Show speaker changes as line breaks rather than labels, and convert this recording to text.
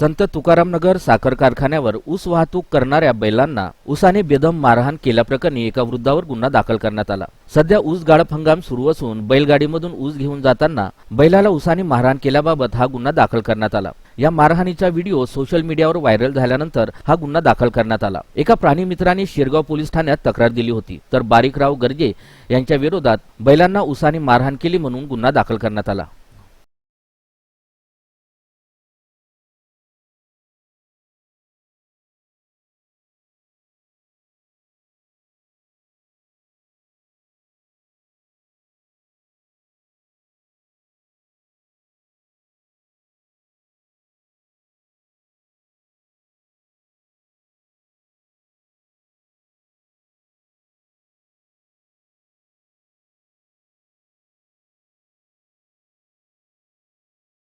संत तुकारामनगर साखर कारखान्यावर ऊस वाहतूक करणाऱ्या बैलांना ऊसाने बेदम मारहाण केल्याप्रकरणी एका वृद्धावर गुन्हा दाखल करण्यात आला. सध्या ऊस गाळप हंगाम सुरू असून बैलगाडीमधून ऊस घेऊन जाताना बैलाला ऊसाने मारहाण केल्याबाबत हा गुन्हा दाखल करण्यात आला. या मारहाणीचा व्हिडिओ सोशल मीडियावर व्हायरल झाल्यानंतर हा गुन्हा दाखल करण्यात आला. एका प्राणी मित्राने शिरगाव पोलीस ठाण्यात तक्रार दिली होती. तर बारीकराव गर्जे यांच्या विरोधात बैलांना उसाने मारहाण केली म्हणून गुन्हा दाखल करण्यात आला.